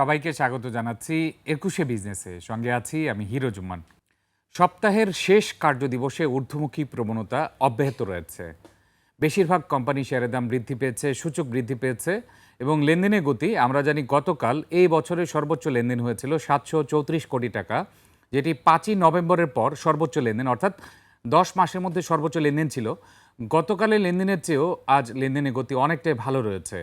সবাইকে স্বাগত জানাচ্ছি একুশে বিজনেসে। সঙ্গে আছি আমি হিরো জুম্মান। সপ্তাহের শেষ কার্যদিবসে ঊর্ধ্বমুখী প্রবণতা অব্যাহত রয়েছে। বেশিরভাগ কোম্পানি শেয়ারের দাম বৃদ্ধি পেয়েছে, সূচক বৃদ্ধি পেয়েছে এবং লেনদেনের গতি, আমরা জানি গতকাল এই বছরের সর্বোচ্চ লেনদেন হয়েছিল সাতশো চৌত্রিশ কোটি টাকা, যেটি পাঁচই নভেম্বরের পর সর্বোচ্চ লেনদেন, অর্থাৎ দশ মাসের মধ্যে সর্বোচ্চ লেনদেন ছিল। গতকালের লেনদেনের চেয়েও আজ লেনদেনের গতি অনেকটাই ভালো রয়েছে।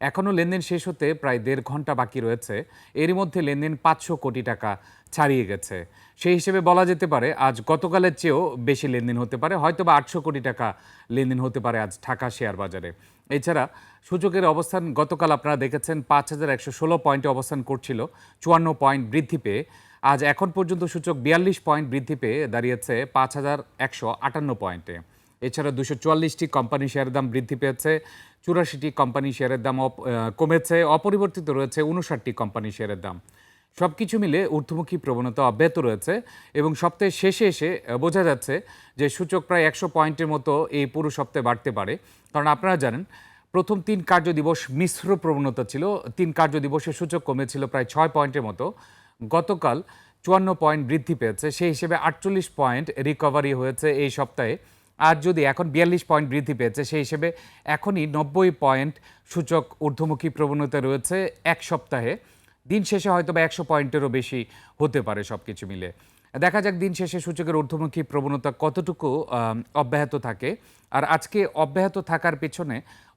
এখনও লেনদেন শেষ হতে প্রায় দেড় ঘণ্টা বাকি রয়েছে। এরই মধ্যে লেনদেন পাঁচশো কোটি টাকা ছাড়িয়ে গেছে। সেই হিসেবে বলা যেতে পারে, আজ গতকালের চেয়েও বেশি লেনদেন হতে পারে হয়তো বা আটশো কোটি টাকা লেনদেন হতে পারে আজ ঢাকা শেয়ার বাজারে। এছাড়া সূচকের অবস্থান গতকাল আপনারা দেখেছেন, পাঁচ হাজার একশো ষোলো পয়েন্টে অবস্থান করছিল, চুয়ান্ন পয়েন্ট বৃদ্ধি পেয়ে। আজ এখন পর্যন্ত সূচক বিয়াল্লিশ পয়েন্ট বৃদ্ধি পেয়ে দাঁড়িয়েছে পাঁচ হাজার একশো আটান্ন পয়েন্টে। এছাড়া দুশো চুয়াল্লিশটি কোম্পানি শেয়ারের দাম বৃদ্ধি পেয়েছে। চুরাশিটি কোম্পানি শেয়ারের দাম কমেছে। অপরিবর্তিত রয়েছে উনষাটটি কোম্পানি শেয়ারের দাম। সব কিছু মিলে ঊর্ধ্বমুখী প্রবণতা অব্যাহত রয়েছে এবং সপ্তাহের শেষে এসে বোঝা যাচ্ছে যে সূচক প্রায় একশো পয়েন্টের মতো এই পুরো সপ্তাহে বাড়তে পারে। কারণ আপনারা জানেন, প্রথম তিন কার্য দিবস মিশ্র প্রবণতা ছিল। তিন কার্য দিবসে সূচক কমেছিল প্রায় ছয় পয়েন্টের মতো। গতকাল চুয়ান্ন পয়েন্ট বৃদ্ধি পেয়েছে। সেই হিসেবে আটচল্লিশ পয়েন্ট রিকভারি হয়েছে এই সপ্তাহে। আর যদি এখন বিয়াল্লিশ পয়েন্ট বৃদ্ধি পেয়েছে, সেই হিসেবে এখনই নব্বই পয়েন্ট সূচক ঊর্ধ্বমুখী প্রবণতা রয়েছে এক সপ্তাহে। দিন শেষে হয়তো বা একশো পয়েন্টেরও বেশি হতে পারে সব কিছু মিলে। দেখা যাক দিন শেষে সূচকের ঊর্ধ্বমুখী প্রবণতা কতটুকু অব্যাহত থাকে। আর আজকে অব্যাহত থাকার পেছনে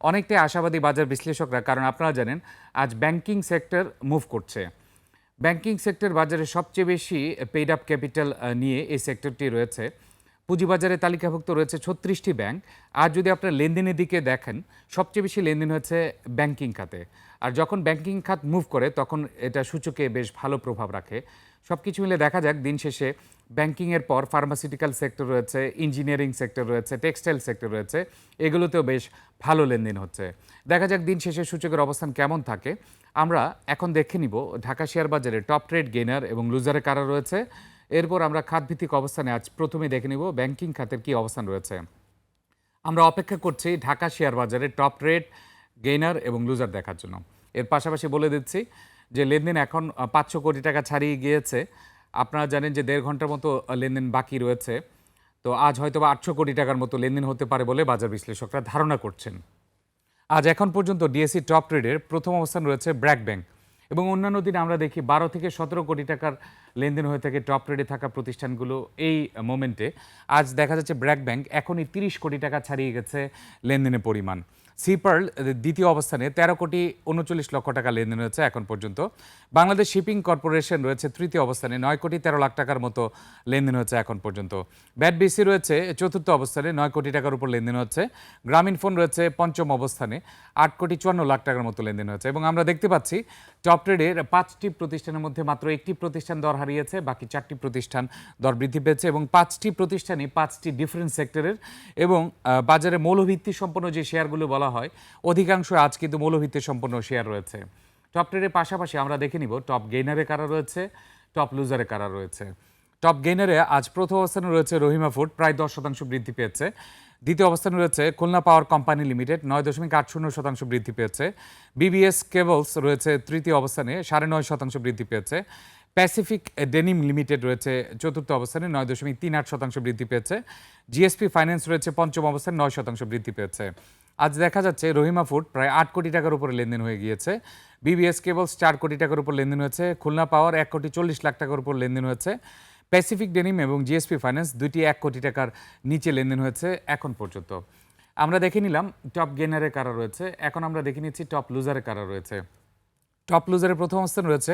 অনেকটাই আশাবাদী বাজার বিশ্লেষকরা, কারণ আপনারা জানেন আজ ব্যাংকিং সেক্টর মুভ করছে। ব্যাংকিং সেক্টর বাজারে সবচেয়ে বেশি পেইড আপ ক্যাপিটাল নিয়ে এই সেক্টরটি রয়েছে। পুঁজিবাজারে তালিকাভুক্ত রয়েছে ছত্রিশটি ব্যাংক। আর যদি আপনার লেনদেনের দিকে দেখেন, সবচেয়ে বেশি লেনদেন হচ্ছে ব্যাংকিং খাতে। আর যখন ব্যাংকিং খাত মুভ করে, তখন এটা সূচকে বেশ ভালো প্রভাব রাখে। সব কিছু মিলে দেখা যাক, দিন শেষে ব্যাংকিংয়ের পর ফার্মাসিউটিক্যাল সেক্টর রয়েছে ইঞ্জিনিয়ারিং সেক্টর রয়েছে টেক্সটাইল সেক্টর রয়েছে, এগুলোতেও বেশ ভালো লেনদেন হচ্ছে। দেখা যাক দিন শেষে সূচকের অবস্থান কেমন থাকে। আমরা এখন দেখে নিব, ঢাকা শেয়ার বাজারে টপ ট্রেড গেনার এবং লুজারে কারা রয়েছে। এরপর আমরা খাতভিত্তিক অবস্থানে আজ প্রথমে দেখে নেব ব্যাংকিং খাতের কি অবস্থান রয়েছে। আমরা অপেক্ষা করছি ঢাকা শেয়ার বাজারে টপ রেট, গেইনার এবং লুজার দেখার জন্য। এর পাশাপাশি বলে দিচ্ছি যে লেনদেন এখন পাঁচশো কোটি টাকা ছাড়িয়ে গিয়েছে। আপনারা জানেন যে দেড় ঘণ্টার মতো লেনদেন বাকি রয়েছে। তো আজ হয়তো বা আটশো কোটি টাকার মতো লেনদেন হতে পারে বলে বাজার বিশ্লেষকরা ধারণা করছেন। আজ এখন পর্যন্ত ডিএসসি টপ ট্রেডের প্রথম অবস্থান রয়েছে ব্র্যাক ব্যাংক। এবং অন্যান্য দিন আমরা দেখি বারো থেকে সতেরো কোটি টাকার লেনদেন হয়ে থাকে টপ রেডে থাকা প্রতিষ্ঠানগুলো এই মোমেন্টে আজ দেখা যাচ্ছে ব্র্যাক ব্যাংক এখনই তিরিশ কোটি টাকা ছাড়িয়ে গেছে লেনদেনের পরিমাণ। সিপার্ল দ্বিতীয় অবস্থানে তেরো কোটি উনচল্লিশ লক্ষ টাকা লেনদেন হয়েছে এখন পর্যন্ত। বাংলাদেশ শিপিং কর্পোরেশন রয়েছে তৃতীয় অবস্থানে, নয় কোটি তেরো লাখ টাকার মতো লেনদেন হচ্ছে এখন পর্যন্ত। ব্যাট বিসি রয়েছে চতুর্থ অবস্থানে, নয় কোটি টাকার উপর লেনদেন হচ্ছে। গ্রামীণ ফোন রয়েছে পঞ্চম অবস্থানে, আট কোটি চুয়ান্ন লাখ টাকার মতো লেনদেন হয়েছে। এবং আমরা দেখতে পাচ্ছি, টপ ট্রেডের পাঁচটি প্রতিষ্ঠানের মধ্যে মাত্র একটি প্রতিষ্ঠান দর হারিয়েছে, বাকি চারটি প্রতিষ্ঠান দর বৃদ্ধি পেয়েছে এবং পাঁচটি প্রতিষ্ঠানই পাঁচটি ডিফারেন্ট সেক্টরের এবং বাজারে মৌলভিত্তি সম্পন্ন যে শেয়ারগুলো বলা হয়। অধিকাংশ আজ কিন্তু মৌলভিত্তি সম্পন্ন শেয়ার রয়েছে। টপ ট্রেডের পাশাপাশি আমরা দেখে নিব টপ গেইনারে কারা রয়েছে টপ লুজারে কারা রয়েছে। টপ গেইনারে আজ প্রথম অবস্থানে রয়েছে রহিমা ফুড প্রায় দশ শতাংশ বৃদ্ধি পেয়েছে। দ্বিতীয় অবস্থানে রয়েছে খুলনা পাওয়ার কোম্পানি লিমিটেড নয় দশমিক আট শূন্য শতাংশ বৃদ্ধি পেয়েছে। বিবিএস কেবলস রয়েছে তৃতীয় অবস্থানে, সাড়ে নয় শতাংশ বৃদ্ধি পেয়েছে। প্যাসিফিক ডেনিম লিমিটেড রয়েছে চতুর্থ অবস্থানে, নয় দশমিক তিন আট শতাংশ বৃদ্ধি পেয়েছে। জিএসপি ফাইন্যান্স রয়েছে পঞ্চম অবস্থানে, নয় শতাংশ বৃদ্ধি পেয়েছে। আজ দেখা যাচ্ছে রহিমা ফুড প্রায় আট কোটি টাকার উপরে লেনদেন হয়ে গিয়েছে। বিবিএস কেবলস চার কোটি টাকার উপর লেনদেন হয়েছে। খুলনা পাওয়ার এক কোটি চল্লিশ লাখ টাকার উপর লেনদেন হয়েছে। প্যাসিফিক ডেনিম এবং জিএসপি ফাইন্যান্স দুইটি এক কোটি টাকার নিচে লেনদেন হয়েছে এখন পর্যন্ত। আমরা দেখে নিলাম টপ গেনারে কারা রয়েছে। এখন আমরা দেখে নিচ্ছি টপ লুজারে কারা রয়েছে। টপ লুজারের প্রথম অবস্থান রয়েছে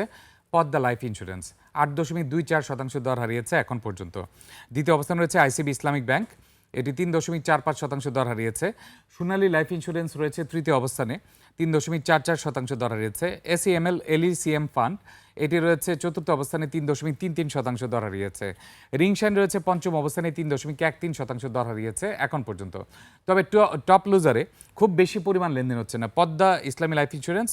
পদ্মা লাইফ ইন্স্যুরেন্স আট দশমিক দুই চার শতাংশ দর হারিয়েছে এখন পর্যন্ত। দ্বিতীয় অবস্থান রয়েছে আইসিবি ইসলামিক ব্যাংক এটি তিন দশমিক চার পাঁচ শতাংশ দর হারিয়েছে। সোনালী লাইফ ইন্স্যুরেন্স রয়েছে তৃতীয় অবস্থানে, তিন দশমিক চার চার শতাংশ দর হারিয়েছে। এসিএমএল এলইসিএম ফান্ড, এটি রয়েছে চতুর্থ অবস্থানে তিন দশমিক তিন তিন শতাংশ দর হারিয়েছে। রিংশাইন রয়েছে পঞ্চম অবস্থানে তিন দশমিক এক তিন শতাংশ দর হারিয়েছে এখন পর্যন্ত। তবে টপ লুজারে খুব বেশি পরিমাণ লেনদেন হচ্ছে না। পদ্মা ইসলামী লাইফ ইন্স্যুরেন্স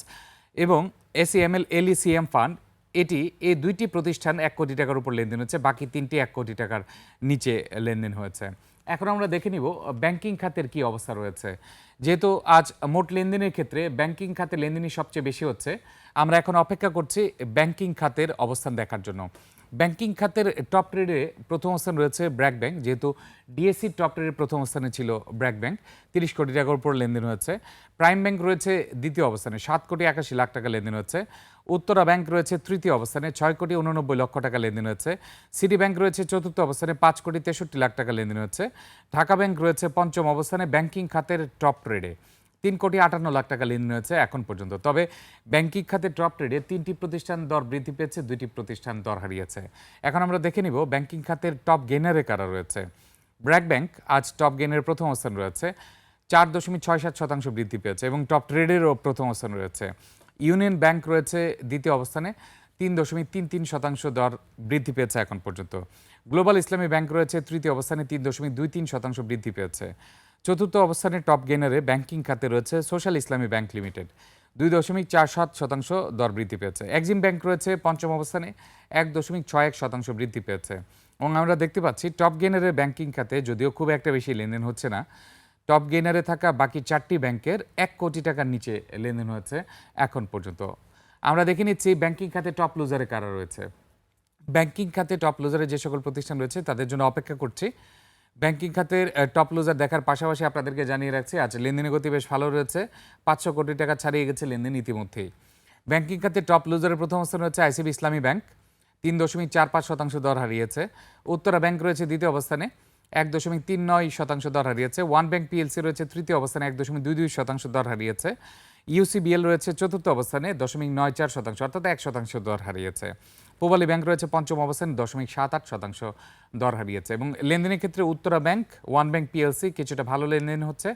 এবং এসিএমএল এলইসিএম ফান্ড, এটি এই দুইটি প্রতিষ্ঠান এক কোটি টাকার উপর লেনদেন হচ্ছে, বাকি তিনটি এক কোটি টাকার নিচে লেনদেন হয়েছে। এখন আমরা দেখে নিব ব্যাংকিং খাতের কি অবস্থা রয়েছে। যেহেতু আজ মোট লেনদেনের ক্ষেত্রে ব্যাংকিং খাতে লেনদেনই সবচেয়ে বেশি হচ্ছে, আমরা এখন অপেক্ষা করছি ব্যাংকিং খাতের অবস্থান দেখার জন্য। ব্যাংকিং খাতের টপ ট্রেডে প্রথম অবস্থান রয়েছে ব্র্যাক ব্যাংক, যেহেতু ডিএসসি টপ ট্রেডের প্রথম অবস্থানে ছিল ব্র্যাক ব্যাংক, তিরিশ কোটি টাকার উপর লেনদেন হয়েছে। প্রাইম ব্যাংক রয়েছে দ্বিতীয় অবস্থানে, সাত কোটি একাশি লাখ টাকা লেনদেন হচ্ছে। উত্তরা ব্যাংক রয়েছে তৃতীয় অবস্থানে, ছয় কোটি উননব্বই লক্ষ টাকা লেনদেন হচ্ছে সিটি ব্যাংক রয়েছে চতুর্থ অবস্থানে, পাঁচ কোটি তেষট্টি লাখ টাকা লেনদেন হচ্ছে ঢাকা ব্যাংক রয়েছে পঞ্চম অবস্থানে, ব্যাংকিং খাতের টপ ট্রেডে তিন কোটি আটান্ন লাখ টাকা লেনদেন হয়েছে এখন পর্যন্ত। তবে ব্যাংকিং খাতে টপ ট্রেডে তিনটি প্রতিষ্ঠান দর বৃদ্ধি পেয়েছে, দুইটি প্রতিষ্ঠান দর হারিয়েছে। এখন আমরা দেখে নিব ব্যাংকিং খাতের টপ গেনারে কারা রয়েছে। ব্র্যাক ব্যাংক আজ টপ গেনের প্রথম অবস্থান রয়েছে, চার দশমিক ছয় সাত শতাংশ বৃদ্ধি পেয়েছে এবং টপ ট্রেডেরও প্রথম অবস্থান রয়েছে। ইউনিয়ন ব্যাংক রয়েছে দ্বিতীয় অবস্থানে, তিন দশমিক তিন তিন শতাংশ দর বৃদ্ধি পেয়েছে এখন পর্যন্ত। গ্লোবাল ইসলামী ব্যাংক রয়েছে তৃতীয় অবস্থানে, তিন দশমিক দুই তিন শতাংশ বৃদ্ধি পেয়েছে। চতুর্থ অবস্থানে টপ গেনারে ব্যাংকিং খাতে রয়েছে সোশ্যাল ইসলামী ব্যাংক লিমিটেড। দুই দশমিক চার সাত শতাংশ দর বৃদ্ধি পেয়েছে। এক্সিম ব্যাংক রয়েছে পঞ্চম অবস্থানে, এক দশমিক ছয় এক শতাংশ বৃদ্ধি পেয়েছে। এবং আমরা দেখতে পাচ্ছি, টপ গেনারের ব্যাংকিং খাতে যদিও খুব একটা বেশি লেনদেন হচ্ছে না টপ গেনারে থাকা বাকি চারটি ব্যাংকের এক কোটি টাকার নিচে লেনদেন হয়েছে এখন পর্যন্ত। আমরা দেখে নিচ্ছি ব্যাংকিং খাতে টপ লুজারে কারা রয়েছে। ব্যাংকিং খাতে টপ লুজারে যে সকল প্রতিষ্ঠান রয়েছে, তাদের জন্য অপেক্ষা করছি। ব্যাংকিং খাতের টপ লুজার দেখার পাশাপাশি আপনাদেরকে জানিয়ে রাখছি, আজ লেনদেনের গতি বেশ ভালো রয়েছে। পাঁচশো কোটি টাকা ছাড়িয়ে গেছে লেনদেন ইতিমধ্যেই। ব্যাংকিং খাতে টপ লুজারের প্রথম স্থান রয়েছে আইসিবি ইসলামী ব্যাংক তিন দশমিক চার পাঁচ শতাংশ দর হারিয়েছে। উত্তরা ব্যাংক রয়েছে দ্বিতীয় অবস্থানে। এক দশমিক তিন নয় শতাংশ দর হারিয়েছে। ওয়ান ব্যাংক পিএলসি রয়েছে, তৃতীয় অবস্থানে এক দশমিক দুই দুই শতাংশ দর হারিয়েছে। ইউসিবিএল রয়েছে, চতুর্থ অবস্থানে দশমিক নয় চার শতাংশ, অর্থাৎ এক শতাংশ দর হারিয়েছে। পূবালী ব্যাংক রয়েছে, পঞ্চম অবস্থানে দশমিক সাত আট শতাংশ দর হারিয়েছে এবং লেনদেনের ক্ষেত্রে Uttara bank one bank PLC কিছুটা ভালো লেনদেন হচ্ছে,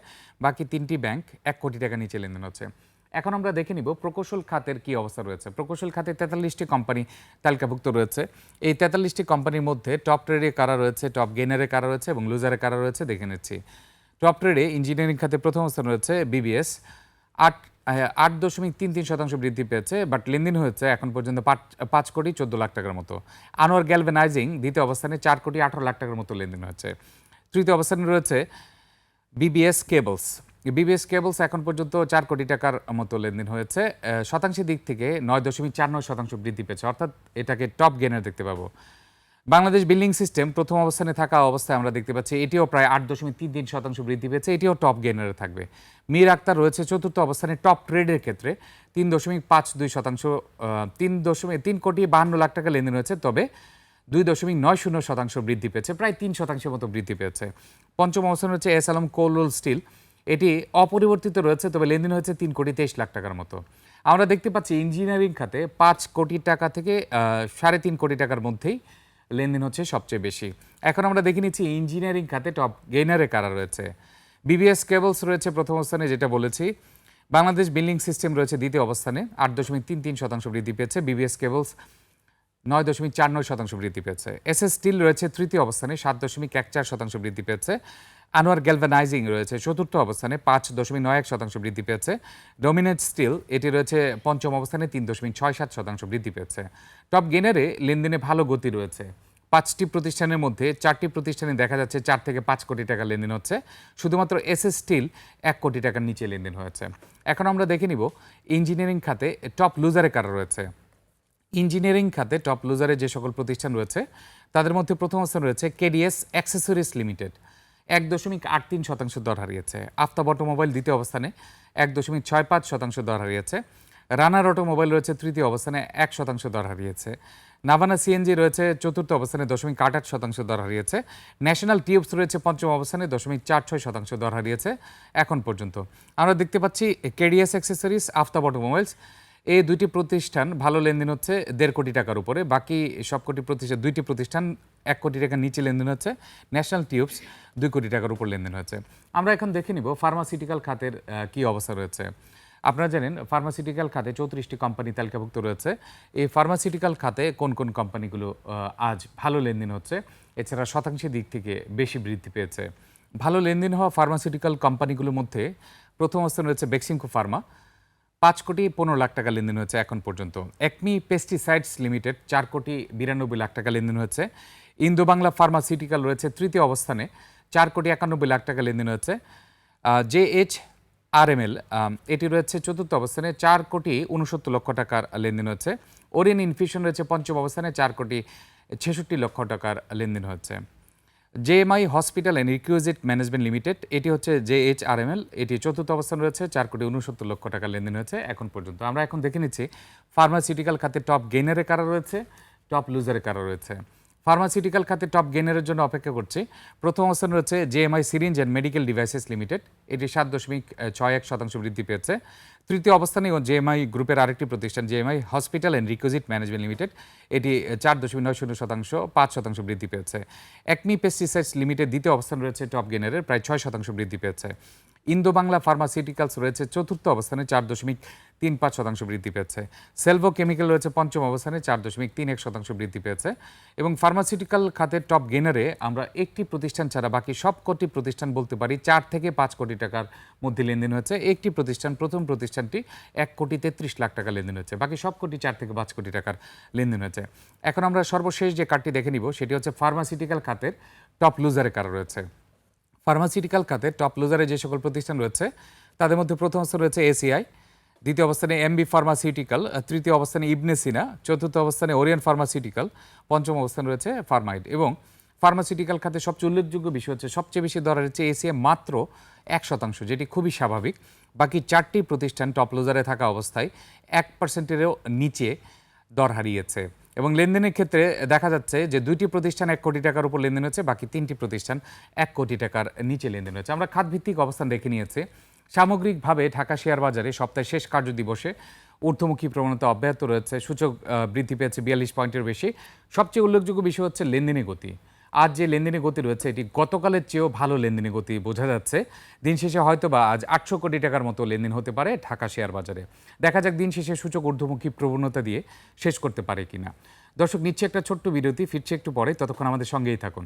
বাকি তিনটি ব্যাংক এক কোটি টাকা নিচে লেনদেন হচ্ছে। এখন আমরা দেখে নিব প্রকৌশল খাতের কি অবস্থা রয়েছে। প্রকৌশল খাতে তেতাল্লিশটি কোম্পানি তালিকাভুক্ত রয়েছে। এই তেতাল্লিশটি কোম্পানির মধ্যে টপ ট্রেডে কারা রয়েছে টপ গেনারে কারা রয়েছে এবং লুজারে কারা রয়েছে দেখে নিচ্ছি। টপ ট্রেডে ইঞ্জিনিয়ারিং খাতে প্রথম অবস্থান রয়েছে বিবিএস আট আট দশমিক তিন তিন শতাংশ বৃদ্ধি পেয়েছে বাট লেনদেন হয়েছে এখন পর্যন্ত পাঁচ কোটি চোদ্দ লাখ টাকার মতো। আনোয়ার গ্যালভেনাইজিং দ্বিতীয় অবস্থানে চার কোটি আঠারো লাখ টাকার মতো লেনদেন হয়েছে। তৃতীয় অবস্থানে রয়েছে বিবিএস কেবলস বিবিএস কেবলস এখন পর্যন্ত চার কোটি টাকার মতো লেনদেন হয়েছে। শতাংশের দিক থেকে নয় দশমিক চার নয় শতাংশ বৃদ্ধি পেয়েছে, অর্থাৎ এটাকে টপ গেনার দেখতে পাবো। বাংলাদেশ বিল্ডিং সিস্টেম প্রথম অবস্থানে থাকা অবস্থায় আমরা দেখতে পাচ্ছি, এটিও প্রায় আট দশমিক তিন তিন শতাংশ বৃদ্ধি পেয়েছে, এটিও টপ গেনারে থাকবে। মীর আক্তার রয়েছে চতুর্থ অবস্থানে টপ ট্রেডের ক্ষেত্রে, তিন দশমিক পাঁচ দুই শতাংশ তিন দশমিক তিন কোটি বাহান্ন লাখ টাকা লেনদেন হয়েছে, তবে দুই দশমিক নয় শূন্য শতাংশ বৃদ্ধি পেয়েছে, প্রায় তিন শতাংশের মতো বৃদ্ধি পেয়েছে। পঞ্চম অবস্থান হচ্ছে এস আলম কোল স্টিল এটি অপরিবর্তিত রয়েছে, তবে লেনদেন হয়েছে তিন কোটি তেইশ লাখ টাকার মতো। আমরা দেখতে পাচ্ছি ইঞ্জিনিয়ারিং খাতে পাঁচ কোটি টাকা থেকে সাড়ে তিন কোটি টাকার মধ্যেই লেনদেন হচ্ছে সবচেয়ে বেশি। এখন আমরা দেখে নিচ্ছি ইঞ্জিনিয়ারিং খাতে টপ গেইনারে কারা রয়েছে। বিবিএস কেবলস রয়েছে প্রথম অবস্থানে, যেটা বলেছি। বাংলাদেশ বিল্ডিং সিস্টেম রয়েছে দ্বিতীয় অবস্থানে, আট দশমিক তিন তিন শতাংশ বৃদ্ধি পেয়েছে। বিবিএস কেবলস নয় দশমিক চার নয় শতাংশ বৃদ্ধি পেয়েছে। এস এস স্টিল রয়েছে তৃতীয় অবস্থানে, সাত দশমিক এক চার শতাংশ বৃদ্ধি পেয়েছে। আনোয়ার গ্যালভানাইজিং রয়েছে, চতুর্থ অবস্থানে, পাঁচ দশমিক নয় এক শতাংশ বৃদ্ধি পেয়েছে। ডোমিনেট স্টিল, এটি রয়েছে পঞ্চম অবস্থানে, তিন দশমিক ছয় সাত শতাংশ বৃদ্ধি পেয়েছে। টপ গেনারে লেনদেনে ভালো গতি রয়েছে। পাঁচটি প্রতিষ্ঠানের মধ্যে চারটি প্রতিষ্ঠানে দেখা যাচ্ছে চার থেকে পাঁচ কোটি টাকা লেনদেন হচ্ছে। শুধুমাত্র এস এস স্টিল এক কোটি টাকার নিচে লেনদেন হয়েছে। এখন আমরা দেখে নিব, ইঞ্জিনিয়ারিং খাতে টপ লুজারে কারা রয়েছে। ইঞ্জিনিয়ারিং খাতে টপ লুজারে যে সকল প্রতিষ্ঠান রয়েছে, তাদের মধ্যে প্রথম অবস্থান রয়েছে কেডিএস অ্যাক্সেসরিজ লিমিটেড। এক দশমিক আট তিন শতাংশ দর হারিয়েছে। আফতাব অটোমোবাইল দ্বিতীয় অবস্থানে এক দশমিক ছয় পাঁচ শতাংশ দর হারিয়েছে। রানার অটোমোবাইল রয়েছে তৃতীয় অবস্থানে এক শতাংশ দর হারিয়েছে। নাভানা সিএনজি রয়েছে চতুর্থ অবস্থানে দশমিক আট আট শতাংশ দর হারিয়েছে। ন্যাশনাল টিউবস রয়েছে পঞ্চম অবস্থানে দশমিক চার ছয় শতাংশ দর হারিয়েছে। এখন পর্যন্ত আমরা দেখতে পাচ্ছি কেডিএস অ্যাক্সেসরিজ, আফতাব অটোমোবাইলস এই দুইটি প্রতিষ্ঠান ভালো লেনদেন হচ্ছে দেড় কোটি টাকার উপরে। বাকি সব কোটি প্রতিষ্ঠান দুইটি প্রতিষ্ঠান এক কোটি টাকার নিচে লেনদেন হচ্ছে। ন্যাশনাল টিউবস দুই কোটি টাকার উপর লেনদেন হচ্ছে। আমরা এখন দেখে নিব ফার্মাসিউটিক্যাল খাতের কি অবস্থা রয়েছে। আপনারা জানেন ফার্মাসিউটিক্যাল খাতে চৌত্রিশটি কোম্পানি তালিকাভুক্ত রয়েছে। এই ফার্মাসিউটিক্যাল খাতে কোন কোন কোম্পানিগুলো আজ ভালো লেনদেন হচ্ছে, এছাড়া শতাংশের দিক থেকে বেশি বৃদ্ধি পেয়েছে। ভালো লেনদেন হওয়া ফার্মাসিউটিক্যাল কোম্পানিগুলোর মধ্যে প্রথম অবস্থান রয়েছে বেক্সিমকো ফার্মা পাঁচ কোটি পনেরো লাখ টাকা লেনদেন হয়েছে এখন পর্যন্ত। একমি পেস্টিসাইডস লিমিটেড, চার কোটি বিরানব্বই লাখ টাকা লেনদেন হয়েছে। ইন্দো বাংলা ফার্মাসিউটিক্যাল রয়েছে তৃতীয় অবস্থানে, চার কোটি একানব্বই লাখ টাকা লেনদেন হচ্ছে জে এইচ এল এটি রয়েছে চতুর্থ অবস্থানে, চার কোটি উনসত্তর লক্ষ টাকার লেনদেন হচ্ছে ওরিয়েন ইনফিউশন রয়েছে পঞ্চম অবস্থানে, চার কোটি ছেষট্টি লক্ষ টাকার লেনদেন হচ্ছে JMI hospital and requisite management limited, এটি হচ্ছে J H R M L, এটি চতুর্থ অবস্থান রয়েছে, চার কোটি উনসত্তর লক্ষ টাকা লেনদেন হয়েছে এখন পর্যন্ত। আমরা এখন দেখে নিচ্ছি ফার্মাসিউটিক্যাল খাতে টপ গেইনারে কারা রয়েছে টপ লুজারে কারা রয়েছে। ফার্মাসিউটিক্যাল খাতে টপ গেইনারের জন্য অপেক্ষা করছি। প্রথম অবস্থান রয়েছে JMI syringe and medical devices limited এটি সাত দশমিক ছয় এক শতাংশ বৃদ্ধি পেয়েছে। তৃতীয় অবস্থানে জেএমআই গ্রুপের আরেকটি প্রতিষ্ঠান, JMI hospital and requisite management limited, এটি চার দশমিক নয় শূন্য শতাংশ, পাঁচ শতাংশ বৃদ্ধি পেয়েছে। একমি পেস্টিসাইডস লিমিটেড দ্বিতীয় অবস্থান রয়েছে, টপ গেনারের প্রায় ছয় শতাংশ বৃদ্ধি পেয়েছে। ইন্দো বাংলা ফার্মাসিউটিক্যালস রয়েছে, চতুর্থ অবস্থানে চার দশমিক তিন পাঁচ শতাংশ বৃদ্ধি পেয়েছে। সেলভো কেমিক্যাল রয়েছে, পঞ্চম অবস্থানে চার দশমিক তিন এক শতাংশ বৃদ্ধি পেয়েছে। এবং ফার্মাসিউটিক্যাল খাতের টপ গেনারে আমরা একটি প্রতিষ্ঠান ছাড়া বাকি সব কটি প্রতিষ্ঠান বলতে পারি, চার থেকে পাঁচ কোটি টাকার মধ্যে লেনদেন হয়েছে। একটি প্রতিষ্ঠান, প্রথম প্রতিষ্ঠানটি এক কোটি তেত্রিশ লাখ টাকা লেনদেন হয়েছে। বাকি সব কোটি চার থেকে পাঁচ কোটি টাকার লেনদেন হয়েছে। এখন আমরা সর্বশেষ যে কার্ডটি দেখে নিব, সেটি হচ্ছে ফার্মাসিউটিক্যাল খাতের টপ লুজারে কারা রয়েছে। ফার্মাসিউটিক্যাল খাতে টপ লুজারে যে সকল প্রতিষ্ঠান রয়েছে, তাদের মধ্যে প্রথম অবস্থানে রয়েছে এসিআই দ্বিতীয় অবস্থানে এমবি ফার্মাসিউটিক্যাল তৃতীয় অবস্থানে ইবনেসিনা চতুর্থ অবস্থানে ওরিয়ান ফার্মাসিউটিক্যাল পঞ্চম অবস্থানে রয়েছে ফার্মাইড এবং ফার্মাসিউটিক্যাল খাতে সবচেয়ে উল্লেখযোগ্য বিষয় হচ্ছে, সবচেয়ে বেশি দর হচ্ছে এসিএ মাত্র এক শতাংশ, যেটি খুবই স্বাভাবিক। বাকি চারটি প্রতিষ্ঠান টপ লুজারে থাকা অবস্থায় এক পার্সেন্টেরও নিচে দর হারিয়েছে। এবং লেনদেনের ক্ষেত্রে দেখা যাচ্ছে যে দুইটি প্রতিষ্ঠান এক কোটি টাকার উপর লেনদেন হচ্ছে বাকি তিনটি প্রতিষ্ঠান এক কোটি টাকার নিচে লেনদেন হচ্ছে আমরা খাতভিত্তিক অবস্থান রেখে নিয়েছি। সামগ্রিকভাবে ঢাকা শেয়ার বাজারে সপ্তাহের শেষ কার্য দিবসে ঊর্ধ্বমুখী প্রবণতা অব্যাহত রয়েছে। সূচক বৃদ্ধি পেয়েছে বিয়াল্লিশ পয়েন্টের বেশি। সবচেয়ে উল্লেখযোগ্য বিষয় হচ্ছে লেনদেনের গতি। আজ যে লেনদেনের গতি রয়েছে, এটি গতকালের চেয়েও ভালো লেনদেনের গতি বোঝা যাচ্ছে। দিন শেষে হয়তো বা আজ আটশো কোটি টাকার মতো লেনদেন হতে পারে ঢাকা শেয়ার বাজারে। দেখা যাক দিন শেষে সূচক ঊর্ধ্বমুখী প্রবণতা দিয়ে শেষ করতে পারে কিনা। দর্শক, নিচ্ছে একটা ছোট্ট বিরতি, ফিরছে একটু পরে, ততক্ষণ আমাদের সঙ্গেই থাকুন।